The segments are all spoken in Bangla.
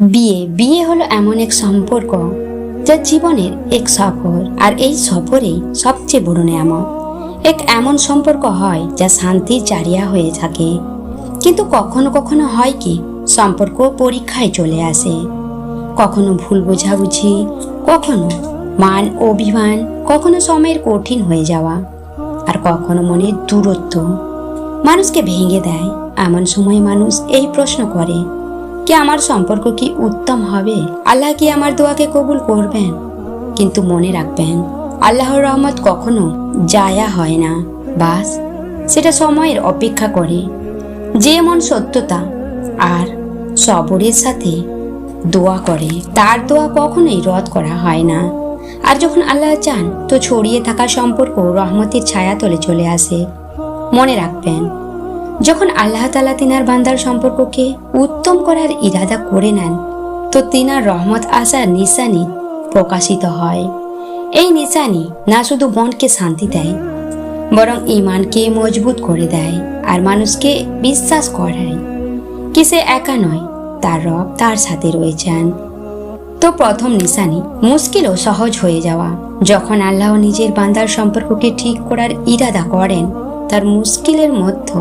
বিয়ে বিয়ে হলো এমন এক সম্পর্ক যা জীবনের এক সফর, আর এই সফরেই সবচেয়ে বড় নিয়ামক এক এমন সম্পর্ক হয় যা শান্তির জারিয়া হয়ে থাকে। কিন্তু কখনো কখনো হয় কি, সম্পর্ক পরীক্ষায় চলে আসে। কখনো ভুল বোঝাবুঝি, কখনো মান অভিমান, কখনো সময়ের কঠিন হয়ে যাওয়া, আর কখনো মনের দূরত্ব। মানুষকে ভেঙে দেয়, এমন সময় মানুষ এই প্রশ্ন করে কি আমার সম্পর্ক কি উত্তম হবে? আল্লাহ কি আমার দোয়াকে কবুল করবেন? কিন্তু মনে রাখবেন, আল্লাহর রহমত কখনো জায়া হয় না। বাস, সেটা সময়ের অপেক্ষা করে। যে মন সত্যতা আর সবরের সাথে দোয়া করে, তার দোয়া কখনোই রদ করা হয় না। আর যখন আল্লাহ চান, তো ছড়িয়ে থাকা সম্পর্ক রহমতের ছায়া তলে চলে আসে। মনে রাখবেন যখন আল্লাহ তালা তিনার বান্দার সম্পর্ককে উত্তম করার ইরাদা করে নেন, তো তিনার রহমত আসার নিশানি প্রকাশিত হয়। এই নিশানি না শুধু মনকে শান্তি দেয়, বরং ইমানকে মজবুত করে দেয় আর মানুষকে বিশ্বাস করায় কি সে একা নয়, তার রব তার সাথে রয়েছেন। তো প্রথম নিশানি মুশকিল ও সহজ হয়ে যাওয়া। যখন আল্লাহ নিজের বান্দার সম্পর্ককে ঠিক করার ইরাদা করেন, তার মুশকিলের মধ্যে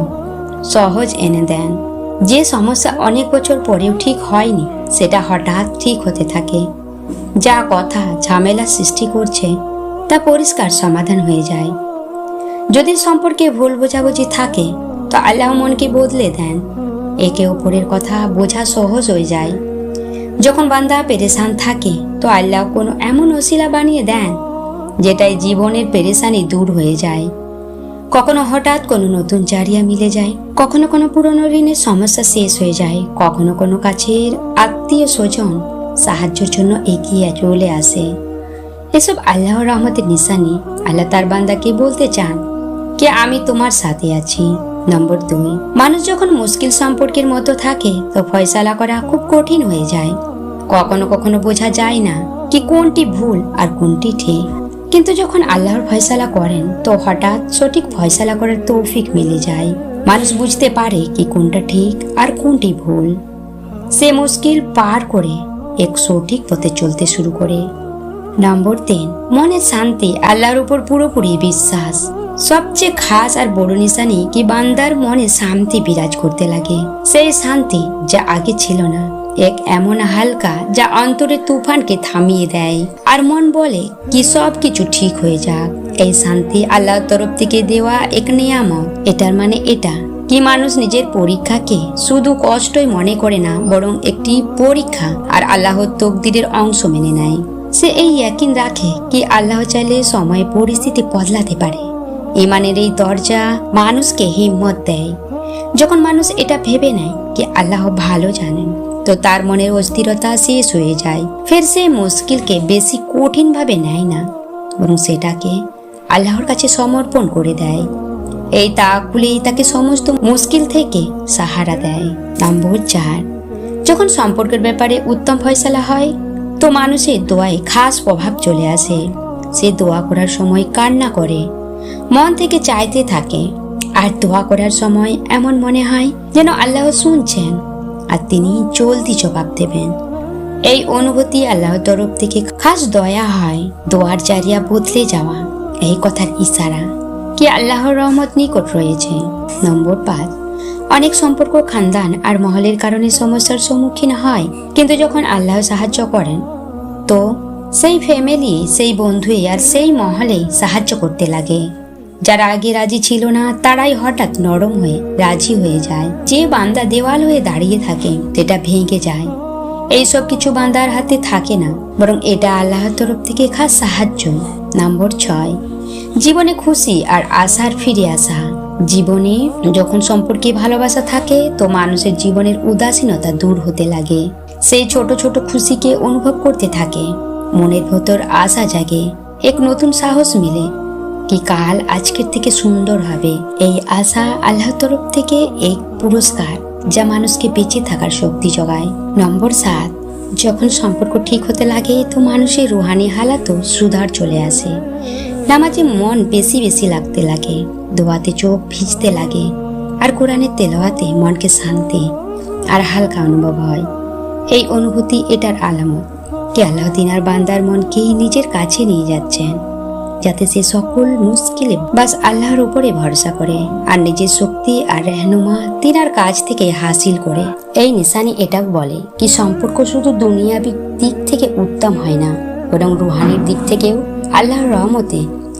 সহজ এনে দেন। যে সমস্যা অনেক বছর পরেও ঠিক হয়নি, সেটা হঠাৎ ঠিক হতে থাকে। যা কথা ঝামেলা সৃষ্টি করছে, তা পরিষ্কার সমাধান হয়ে যায়। যদি সম্পর্কে ভুল বোঝাবুঝি থাকে, তো আল্লাহ মনকে বদলে দেন। একে অপরের কথা বোঝা সহজ হয়ে যায়। যখন বান্দা পেরেশান থাকে, তো আল্লাহ কোনো এমন ওসিলা বানিয়ে দেন, যেটাই জীবনের পেরেশানি দূর হয়ে যায়। কখনো হঠাৎ কোনো নতুন জারিয়া মিলে যায়, কখনো কোনো পুরনো ঋণের সমস্যা শেষ হয়ে যায়, কখনো কোনো কাছের আত্মীয় স্বজন সাহায্যের জন্য এগিয়ে চলে আসে। এসব আল্লাহর রহমতের নিশানি, আল্লাহ তার বান্দাকে বলতে চান, কে আমি তোমার সাথে আছি? নম্বর দুই, মানুষ যখন মুশকিল সম্পর্কের মতো থাকে, তো ফয়সালা করা খুব কঠিন হয়ে যায়। কখনো কখনো বোঝা যায় না, কি কোনটি ভুল আর কোনটি ঠিক। কিন্তু যখন আল্লাহর ফয়সালা করেন, তো হঠাৎ সঠিক ফয়সালা করার তৌফিক মিলে যায়। মানুষ বুঝতে পারে কি কোনটা ঠিক আর কোনটি ভুল। সে মুশকিল পার করে এক সঠিক পথে চলতে শুরু করে। নম্বর তিন, মনের শান্তি, আল্লাহর উপর পুরোপুরি বিশ্বাস। সবচেয়ে খাস আর বড় নিশানি কি বান্দার মনে শান্তি বিরাজ করতে লাগে। সেই শান্তি যা আগে ছিল না। এক এমন হালকা যা অন্তরের তুফানকে থামিয়ে দেয়। আর মন বলে কি সব কিছু ঠিক হয়ে যাক। এই শান্তি আল্লাহর তরফ থেকে দেওয়া এক নিয়ামত। এটার মানে এটা কি মানুষ নিজের পরীক্ষাকে শুধু কষ্টই মনে করে না, বরং একটি পরীক্ষা আর আল্লাহর তকদিরের অংশ মেনে নেয়। সে এই ইয়াকিন রাখে কি আল্লাহ চাইলে সময় পরিস্থিতি বদলাতে পারে। ইমানের এই দরজা মানুষকে হিম্মত দেয়। যখন মানুষ এটা ভেবে নেয় কি আল্লাহ ভালো জানেন তো তার মনের অস্থিরতা শেষ হয়ে যায়। ফের সে মুশকিলকে বেশি কঠিন ভাবে নেয় না, বরং সেটাকে আল্লাহর কাছে সমর্পণ করে দেয়। এই তাকুলেই তাকে সমস্ত মুশকিল থেকে সাহারা দেয়। নম্বর চার যখন সম্পর্কের ব্যাপারে উত্তম ফয়সালা হয়, তো মানুষের দোয়ায় খাস প্রভাব চলে আসে। সে দোয়া করার সময় কান্না করে, মন থেকে চাইতে থাকে। আর দোয়া করার সময় এমন মনে হয় যেন আল্লাহ শুনছেন। আর তিনি জলদি জবাব দেবেন। এই অনুভূতি আল্লাহর তরফ থেকে খাস দয়া হয়, দোয়ার জারিয়া বদলে যাওয়া, এই কথার ইশারা কি আল্লাহর রহমত নিকট রয়েছে? নম্বর পাঁচ, অনেক সম্পর্ক খানদান আর মহলের কারণে সমস্যার সম্মুখীন হয়, কিন্তু যখন আল্লাহ সাহায্য করেন, তো সেই ফ্যামিলি সেই বন্ধুই আর সেই মহলেই সাহায্য করতে লাগে। যারা আগে রাজি ছিল না, তারাই হঠাৎ নরম হয়ে রাজি হয়ে যায়। যে বান্দা দেওয়াল হয়ে দাঁড়িয়ে থাকে, সেটা ভেঙে যায়। এই সব কিছু বান্দার হাতে থাকে না, বরং এটা আল্লাহর তরফ থেকে খাস সাহায্য। নম্বর ছয়, জীবনে খুশি আর আশার ফিরে আসা। জীবনে যখন সম্পর্কে ভালোবাসা থাকে, তো মানুষের জীবনের উদাসীনতা দূর হতে লাগে। সেই ছোট ছোট খুশিকে অনুভব করতে থাকে। মনের ভেতর আশা জাগে, এক নতুন সাহস মিলে। কি কাল আজকের থেকে সুন্দর হবে। এই আশা আল্লাহ তরফ থেকে এক পুরস্কার যা মানুষকে বেঁচে থাকার শক্তি যোগায়। নম্বর সাত, যখন সম্পর্ক ঠিক হতে লাগে তো মানুষের রুহানি হালাতও সুধার চলে আসে। নামাজে মন বেশি বেশি লাগতে লাগে, দোয়াতে চোখ ভিজতে লাগে, আর কোরআনের তেলাওয়াতে মনকে শান্তি আর হালকা অনুভব হয়। এই অনুভূতি এটার আলামত, কে আল্লাহ তিনার বান্দার মনকে নিজের কাছে নিয়ে যাচ্ছেন। যাতে সে সকল মুশকিলে বাস আল্লাহর উপরে ভরসা করে আর নিজের শক্তি আর রেহনুমা তিনার কাজ থেকে হাসিল করে। এই নিশানি এটাও বলে কি সম্পর্ক শুধু দুনিয়াবি দিক থেকে উত্তম হয় না, বরং রুহানির দিক থেকেও আল্লাহর রহমতে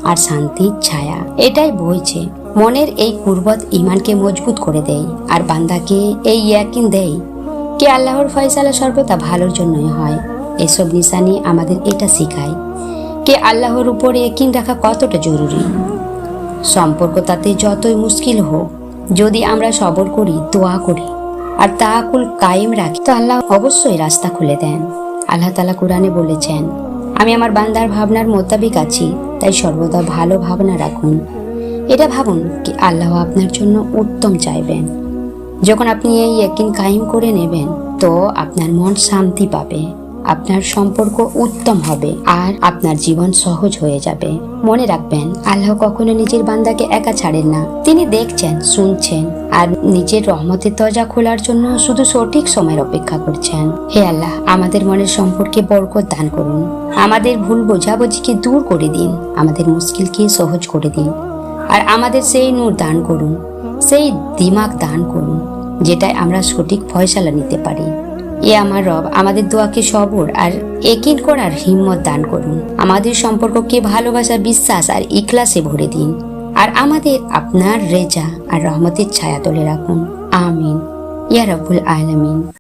আর শান্তির ছায়া। এটাই বইছে মনের এই কুর্বত ইমানকে মজবুত করে দেয় আর বান্দাকে এই ইয়াকিন দেয় কে আল্লাহর ফয়সালা সর্বদা ভালোর জন্যই হয়। এসব নিশানি আমাদের এটা শেখায় কে আল্লাহর উপরে একিন রাখা কতটা জরুরি? সম্পর্ক তাতে যতই মুশকিল হোক, যদি আমরা সবর করি, দোয়া করি, আর তাকুল কায়েম রাখি, তো আল্লাহ অবশ্যই রাস্তা খুলে দেন। আল্লাহ তালা কোরআনে বলেছেন, আমি আমার বান্দার ভাবনার মোতাবিক আছি, তাই সর্বদা ভালো ভাবনা রাখুন। এটা ভাবুন কি আল্লাহ আপনার জন্য উত্তম চাইবেন। যখন আপনি এই একিন কায়েম করে নেবেন, তো আপনার মন শান্তি পাবে। আপনার সম্পর্ক উত্তম হবে আর আপনার জীবন সহজ হয়ে যাবে। মনে রাখবেন, আল্লাহ কখনো নিজের বান্দাকে একা ছাড়েন না। তিনি দেখছেন, শুনছেন আর নিজের রহমতের দরজা খোলার জন্য শুধু সঠিক সময়ের অপেক্ষা করছেন। হে আল্লাহ, আমাদের মনের সম্পর্কে বরকত দান করুন। আমাদের ভুল বোঝাবুঝিকে দূর করে দিন। আমাদের মুশকিলকে সহজ করে দিন। আর আমাদের সেই নূর দান করুন। সেই দিমাগ দান করুন, যেটায় আমরা সঠিক ফয়সালা নিতে পারি। এ আমার রব, আমাদের দোয়াকে সবর আর একিন করার হিম্মত দান করুন। আমাদের সম্পর্ককে ভালোবাসা, বিশ্বাস আর ইখলাসে ভরে দিন। আর আমাদের আপনার রেজা আর রহমতের ছায়া তোলে রাখুন। আমিন। ইয়া রব্বুল আলামিন।